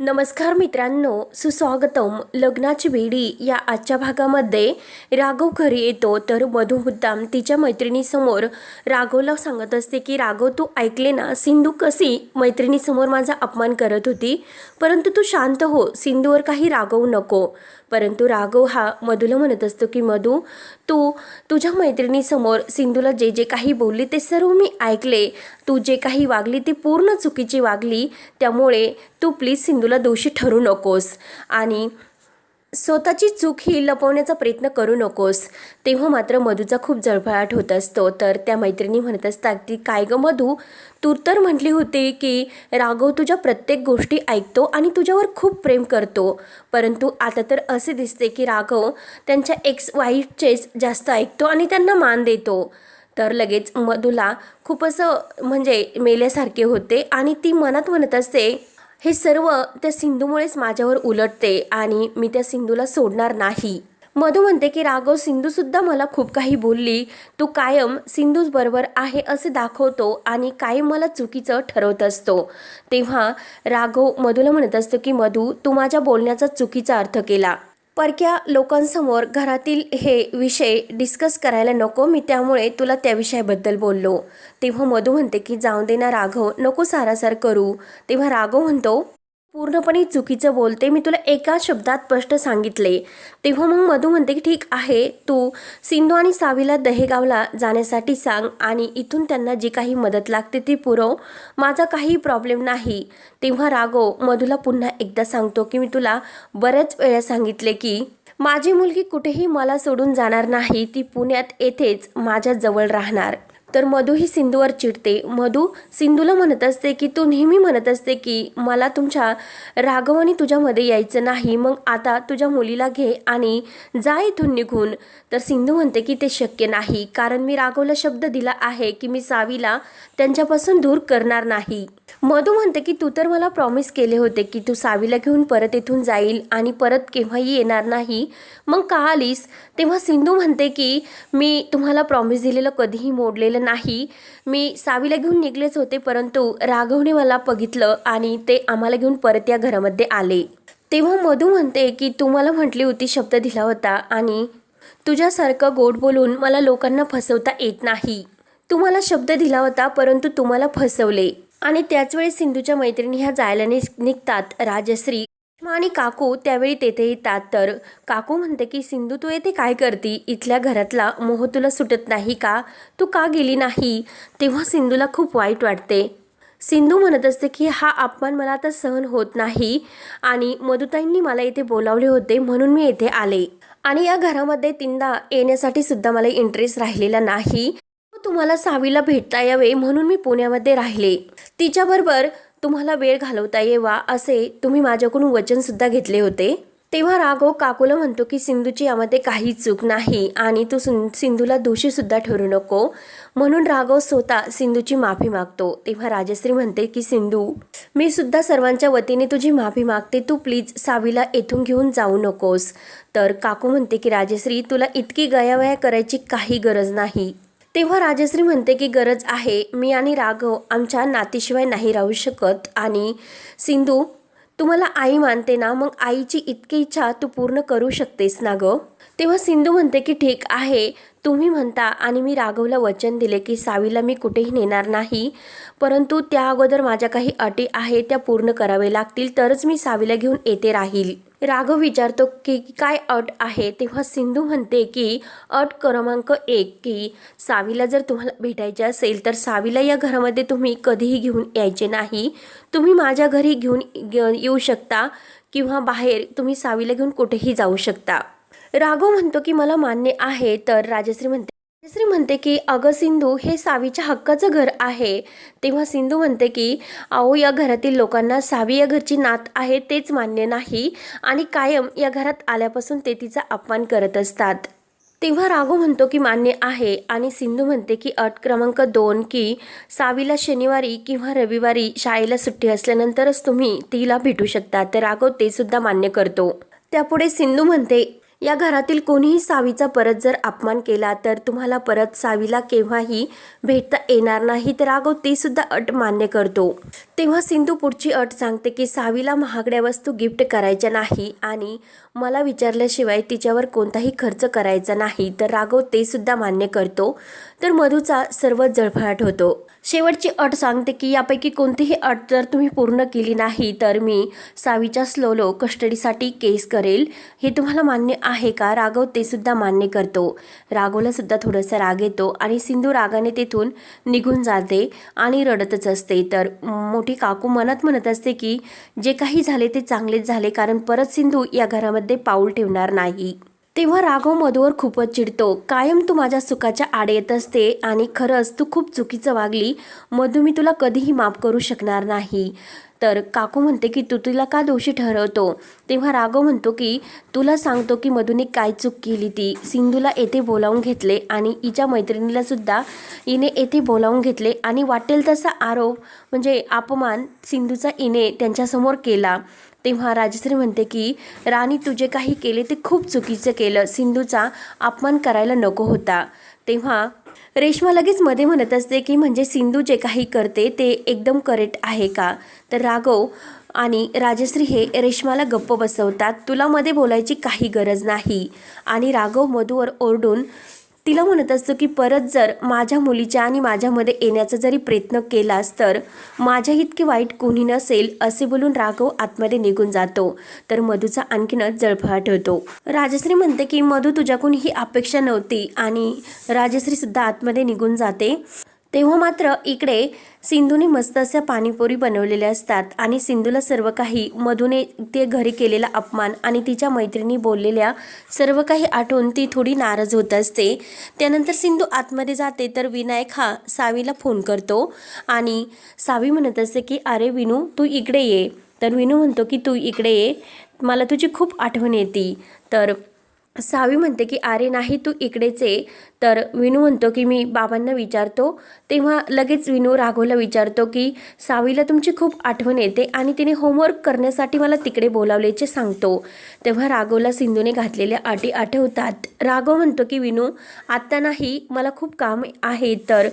नमस्कार मित्रांनो सुस्वागतम. लग्नाची बेडी या आजच्या भागामध्ये राघव घरी येतो तर मधु मुद्दाम तिच्या मैत्रिणीसमोर राघवला सांगत असते की राघव तू ऐकले ना सिंधू कशी मैत्रिणीसमोर माझा अपमान करत होती? परंतु तू शांत हो सिंधूवर काही रागवू नको. परंतु राघव हा मधूला म्हणत असतो की मधू तू तुझ्या मैत्रिणीसमोर सिंधूला जे जे काही बोलली ते सर्व मी ऐकले. तू जे काही वागली ती पूर्ण चुकीची वागली त्यामुळे तू प्लीज सिंधूला दोषी ठरू नकोस. आणि स्वतःची चूक ही लपवण्याचा प्रयत्न करू नकोस. तेव्हा मात्र मधूचा खूप जळफळाट होत असतो. तर त्या मैत्रिणी म्हणत असतात की काय गं मधू? तू तर म्हटली होती की राघव तुझ्या प्रत्येक गोष्टी ऐकतो आणि तुझ्यावर खूप प्रेम करतो. परंतु आता तर असे दिसते की राघव त्यांच्या एक्स वाईफचेच जास्त ऐकतो आणि त्यांना मान देतो. तर लगेच मधूला खूप असं म्हणजे मेल्यासारखे होते आणि ती मनात म्हणत असते हे सर्व त्या सिंधूमुळेच माझ्यावर उलटते आणि मी त्या सिंधूला सोडणार नाही. मधू म्हणते की राघव सिंधूसुद्धा मला खूप काही बोलली. तू कायम सिंधूच बरोबर आहे असे दाखवतो आणि कायम मला चुकीचं ठरवत असतो. तेव्हा राघव मधूला म्हणत असतो की मधू तू माझ्या बोलण्याचा चुकीचा अर्थ केला. परक्या लोकांसमोर घरातील हे विषय डिस्कस करायला नको. मी त्यामुळे तुला त्या विषयाबद्दल बोललो. तेव्हा मधू म्हणते की जाऊ दे ना राघव नको सारासार करू. तेव्हा राघव म्हणतो पूर्णपणे चुकीचं बोलते. मी तुला एका शब्दात स्पष्ट सांगितले. तेव्हा मग मधू म्हणते की ठीक आहे तू सिंधू आणि सावीला दहेगावला जाण्यासाठी सांग आणि इथून त्यांना जी काही मदत लागते ती पुरव. माझा काही प्रॉब्लेम नाही. तेव्हा राघव मधूला पुन्हा एकदा सांगतो की मी तुला बऱ्याच वेळा सांगितले की माझी मुलगी कुठेही मला सोडून जाणार नाही. ती पुण्यात येथेच माझ्याजवळ राहणार. तर मधू ही सिंधूवर चिडते. मधू सिंधूला म्हणत असते की तू नेहमी म्हणत असते की मला तुमच्या राघवानी तुझ्यामध्ये यायचं नाही. मग आता तुझ्या मुलीला घे आणि जा इथून निघून. तर सिंधू म्हणते की ते शक्य नाही. कारण मी राघवला शब्द दिला आहे की मी सावीला त्यांच्यापासून दूर करणार नाही. मधू म्हणते की तू तर मला प्रॉमिस केले होते की तू सावीला घेऊन परत इथून जाईल आणि परत केव्हाही येणार नाही. मग का आलीस? तेव्हा सिंधू म्हणते की मी तुम्हाला प्रॉमिस दिलेलं कधीही मोडलेलं नाही. मी सावीला घेऊन निघलेच होते परंतु राघवने मला बघितलं आणि ते आम्हाला घेऊन परत या घरामध्ये आले. तेव्हा मधू म्हणते की तू मला म्हटली होती शब्द दिला होता आणि तुझ्यासारखं गोड बोलून मला लोकांना फसवता येत नाही. तुम्हाला शब्द दिला होता परंतु तुम्हाला फसवले. आणि त्याचवेळी सिंधूच्या मैत्रिणी ह्या जायला नि निघतात. राजश्री आणि काकू त्यावेळी तेथे येतात. तर काकू म्हणते की सिंधू तू येथे काय करती? इथल्या घरातला मोह तुला सुटत नाही का? तू का गेली नाही? तेव्हा सिंधूला खूप वाईट वाटते. सिंधू म्हणत असते की हा अपमान मला आता सहन होत नाही आणि मधुताईंनी मला इथे बोलावले होते म्हणून मी येथे आले. आणि या घरामध्ये तीनदा येण्यासाठी सुद्धा मला इंटरेस्ट राहिलेला नाही. तुम्हाला सावीला भेटता यावे म्हणून मी पुण्यामध्ये राहिले. तिच्याबरोबर तुम्हाला वेळ घालवता येवा असे तुम्ही माझ्याकडून वचनसुद्धा घेतले होते. तेव्हा राघव काकूला म्हणतो की सिंधूची यामध्ये काही चूक नाही आणि तू सिं सिंधूला दोषीसुद्धा ठरू नको. म्हणून राघव स्वतः सिंधूची माफी मागतो. तेव्हा राजश्री म्हणते की सिंधू मी सुद्धा सर्वांच्या वतीने तुझी माफी मागते. तू प्लीज सावीला येथून घेऊन जाऊ नकोस. तर काकू म्हणते की राजश्री तुला इतकी गयावया करायची काही गरज नाही. तेव्हा राजश्री म्हणते की गरज आहे मी आणि राघव आमच्या नातीशिवाय नाही राहू शकत. आणि सिंधू तुम्हाला आई मानते ना मग आईची इतकी इच्छा तू पूर्ण करू शकतेस ना गं? तेव्हा सिंधू म्हणते की ठीक आहे तुम्ही म्हणता आणि मी राघवला वचन दिले की सावीला मी कुठेही नेणार नाही परंतु त्या अगोदर माझ्या काही अटी आहे त्या पूर्ण करावे लागतील तरच मी सावीला घेऊन येते राहील. राघव विचारतो की काय अट आहे? तेव्हा सिंधू म्हणते की अट क्रमांक एक की सावीला जर तुम्हाला भेटायचे असेल तर सावीला या घरामध्ये तुम्ही कधीही घेऊन यायचे नाही. तुम्ही माझ्या घरी घेऊन येऊ शकता किंवा बाहेर तुम्ही सावीला घेऊन कुठेही जाऊ शकता. राघव म्हणतो की मला मान्य आहे. तर राजश्री म्हणते राजश्री म्हणते की अगं सिंधू हे सावीच्या हक्काचं घर आहे. तेव्हा सिंधू म्हणते की अहो या घरातील लोकांना सावी या घरची नात आहे तेच मान्य नाही आणि कायम या घरात आल्यापासून ते तिचा अपमान करत असतात. तेव्हा राघव म्हणतो की मान्य आहे. आणि सिंधू म्हणते की अट क्रमांक दोन की सावीला शनिवारी किंवा रविवारी शाळेला सुट्टी असल्यानंतरच तुम्ही तिला भेटू शकता. तर राघव ते सुद्धा मान्य करतो. त्यापुढे सिंधू म्हणते या घरातील कोणीही सावीचा परत जर अपमान केला तर तुम्हाला परत सावीला केव्हाही भेटता येणार नाही. तर राघव ते सुद्धा अट मान्य करतो. तेव्हा सिंधू पुढची अट सांगते की सावीला महागड्या वस्तू गिफ्ट करायच्या नाही आणि मला विचारल्याशिवाय तिच्यावर कोणताही खर्च करायचा नाही. तर राघव ते सुद्धा मान्य करतो. तर मधूचा सर्वच जळफळाट होतो. शेवटची अट सांगते की यापैकी कोणतीही अट जर तुम्ही पूर्ण केली नाही तर मी सावीच्या स्लोलो कस्टडीसाठी केस करेल. हे तुम्हाला मान्य आहे का? राघव ते सुद्धा मान्य करतो. राघवला सुद्धा थोडासा राग येतो आणि सिंधू रागाने तेथून निघून जाते आणि रडतच असते. तर मोठी काकू मनात म्हणत असते की जे काही झाले ते चांगलेच झाले कारण परत सिंधू या घरामध्ये पाऊल ठेवणार नाही. तेव्हा राघव मधूवर खूपच चिडतो. कायम तू माझ्या सुखाच्या आड येत असते आणि खरंच तू खूप चुकीचं वागली. मधू मी तुला कधीही माफ करू शकणार नाही. तर काकू म्हणते की तू तिला का दोषी ठरवतो? तेव्हा राघव म्हणतो की तुला सांगतो की मधूने काय चूक केली ती. सिंधूला येथे बोलावून घेतले आणि हिच्या मैत्रिणीला सुद्धा हिने येथे बोलावून घेतले आणि वाटेल तसा आरोप म्हणजे अपमान सिंधूचा हिने त्यांच्यासमोर केला. तेव्हा राजश्री म्हणते की राणी तुझे काही केले ते खूप चुकीचं केलं. सिंधूचा अपमान करायला नको होता. तेव्हा रेश्मा लगेच मध्ये म्हणत असते की म्हणजे सिंधू जे काही करते ते एकदम करेक्ट आहे का? तर राघव आणि राजश्री हे रेश्माला गप्प बसवतात. तुला मध्ये बोलायची काही गरज नाही. आणि राघव मधूवर ओरडून तिला म्हणत असतो की परत जर माझ्या मुलीच्या आणि माझ्यामध्ये येण्याचा जरी प्रयत्न केलास तर माझ्या इतके वाईट कोणी नसेल असे बोलून राघव आतमध्ये निघून जातो. तर मधूचा आणखीनच जळफळाट होतो. राजश्री म्हणते की मधू तुझ्याकडून ही अपेक्षा नव्हती आणि राजश्री सुद्धा आतमध्ये निघून जाते. तेव्हा मात्र इकडे सिंधूने मस्त अशा पाणीपुरी बनवलेल्या असतात आणि सिंधूला सर्व काही मधूने ते घरी केलेला अपमान आणि तिच्या मैत्रिणी बोललेल्या सर्व काही आठवून ती थोडी नाराज होत असते. त्यानंतर सिंधू आतमध्ये जाते तर विनायक हा सावीला फोन करतो आणि सावी म्हणत असते की अरे विनू तू इकडे ये. तर विनू म्हणतो की तू इकडे ये. मला तुझी खूप आठवण येते. तर सावी म्हणते की अरे नाही तू इकडेच तर विनू म्हणतो की मी बाबांना विचारतो. तेव्हा लगेच विनू राघवला विचारतो की सावीला तुमची खूप आठवण येते आणि तिने होमवर्क करण्यासाठी मला तिकडे बोलावल्याचे सांगतो. तेव्हा राघवला सिंधूने घातलेल्या अटी आठवतात. राघव म्हणतो की विनू आत्ता नाही मला खूप काम आहे. तर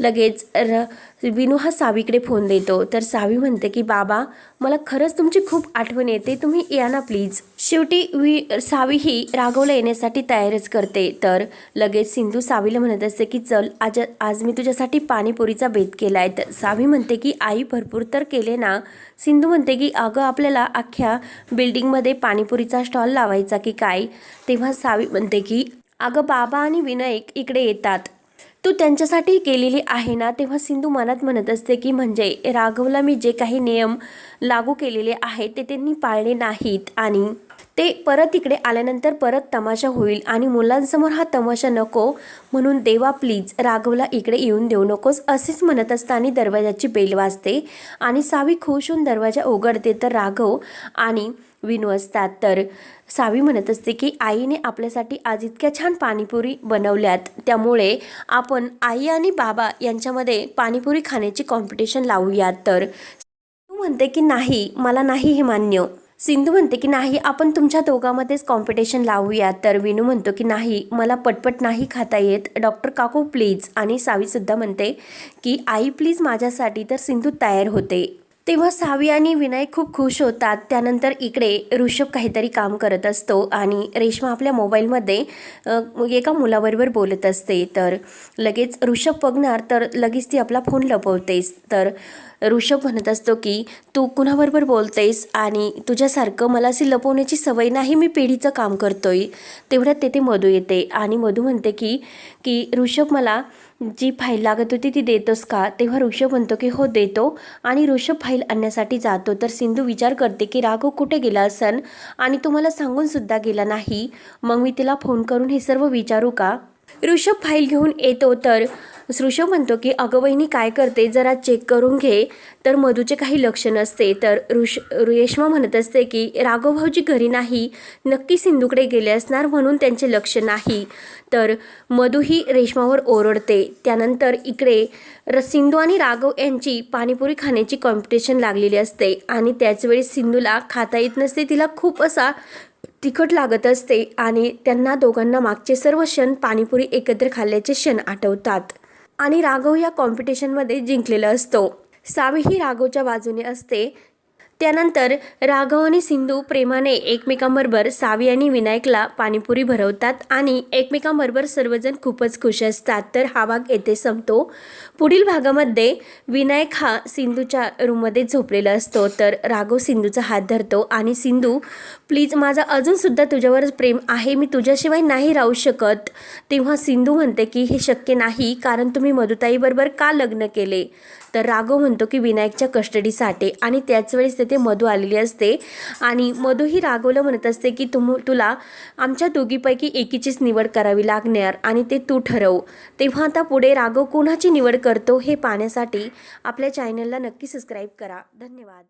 लगेच र विनू हा सावीकडे फोन देतो. तर सावी म्हणते की बाबा मला खरंच तुमची खूप आठवण येते. तुम्ही या ना प्लीज. शेवटी वि सावी ही राघवला येण्यासाठी तयारच करते. तर लगेच सिंधू सावीला म्हणत असते की चल आज आज मी तुझ्यासाठी पाणीपुरीचा बेत केला आहे तर सावी म्हणते की आई भरपूर तर केले ना. सिंधू म्हणते की अगं आपल्याला अख्ख्या बिल्डिंगमध्ये पाणीपुरीचा स्टॉल लावायचा की काय? तेव्हा सावी म्हणते की अगं बाबा आणि विनायक इकडे येतात. तू त्यांच्यासाठी केलेली आहे ना तेव्हा सिंधू मनात म्हणत असते की म्हणजे राघवला मी जे काही नियम लागू केलेले आहेत ते त्यांनी पाळले नाहीत. आणि ते परत इकडे आल्यानंतर परत तमाशा होईल आणि मुलांसमोर हा तमाशा नको म्हणून देवा प्लीज राघवला इकडे येऊन देऊ नकोस असेच म्हणत असताना दरवाजाची बेल वाजते आणि सावी खुश होऊन दरवाजा उघडते. तर राघव आणि विनू असतात. तर सावी म्हणत असते की आईने आपल्यासाठी आज इतक्या छान पाणीपुरी बनवल्यात. त्यामुळे आपण आई आणि बाबा यांच्यामध्ये पाणीपुरी खाण्याची कॉम्पिटिशन लावूयात. तर तू म्हणते की नाही मला नाही हे मान्य. सिंधू म्हणते की नाही आपण तुमच्या दोघांमध्येच कॉम्पिटिशन लावूया तर विनू म्हणतो की नाही मला पटपट नाही खाता येत. डॉक्टर काकू प्लीज आणि सावीसुद्धा म्हणते की आई प्लीज माझ्यासाठी तर सिंधू तयार होते. तेव्हा सावी आणि विनायक खूप खुश होतात. त्यानंतर इकडे ऋषभ काहीतरी काम करत असतो आणि रेश्मा आपल्या मोबाईलमध्ये एका मुलाबरोबर बोलत असते. तर लगेच ऋषभ बघणार तर लगेच ती आपला फोन लपवतेस. तर ऋषभ म्हणत असतो की तू कुणाबरोबर बोलतेस आणि तुझ्यासारखं मला अशी लपवण्याची सवय नाही मी पिढीचं काम करतोय. तेवढ्यात तेथे मधू येते आणि मधू म्हणते की की ऋषभ मला जी फाईल लागत होती ती देतोस का? तेव्हा ऋषभ म्हणतो की हो देतो. आणि ऋषभ फाईल आणण्यासाठी जातो. तर सिंधू विचार करते की राघव कुठे गेला असन? आणि तो मला सांगून सुद्धा गेला नाही. मग मी तिला फोन करून हे सर्व विचारू का? ऋषभ फाईल घेऊन येतो तर ऋषभ म्हणतो की अगं वहिनी काय करते? जरा चेक करून घे. तर मधूचे काही लक्ष नसते. तर ऋष रेश्मा म्हणत असते की राघव भाऊजी घरी नाही. नक्की सिंधूकडे गेले असणार म्हणून त्यांचे लक्ष नाही. तर मधू ही रेश्मावर ओरडते. त्यानंतर इकडे सिंधू आणि राघव यांची पाणीपुरी खाण्याची कॉम्पिटिशन लागलेली असते. आणि त्याचवेळी सिंधूला खाता येत नसते तिला खूप असा तिखट लागत असते. आणि त्यांना दोघांना मागचे सर्व क्षण पाणीपुरी एकत्र खाल्ल्याचे क्षण आठवतात. आणि राघव या कॉम्पिटिशनमध्ये जिंकलेला असतो. सावी ही राघवच्या बाजूने असते. त्यानंतर राघव आणि सिंधू प्रेमाने एकमेकांबरोबर सावी आणि विनायकला पाणीपुरी भरवतात आणि एकमेकांबरोबर सर्वजण खूपच खुश असतात. तर हा भाग येथे संपतो. पुढील भागामध्ये विनायक हा सिंधूच्या रूममध्ये झोपलेला असतो. तर राघव सिंधूचा हात धरतो आणि सिंधू प्लीज माझा अजूनसुद्धा तुझ्यावरच प्रेम आहे. मी तुझ्याशिवाय नाही राहू शकत. तेव्हा सिंधू म्हणते की हे शक्य नाही कारण तुम्ही मधुताईबरोबर का लग्न केले? तर राघव म्हणतो की विनायकच्या कस्टडीसाठी आणि त्याच वेळेस तिथे मधू आलेली असते. आणि मधू ही राघवला म्हणत असते की तुम तुला आमच्या दोघीपैकी एकीचीच निवड करावी लागणार आणि ते तू ठरव. तेव्हा आता पुढे राघव कोणाची निवड करतो हे पाहण्यासाठी आपल्या चॅनलला नक्की सबस्क्राईब करा. धन्यवाद.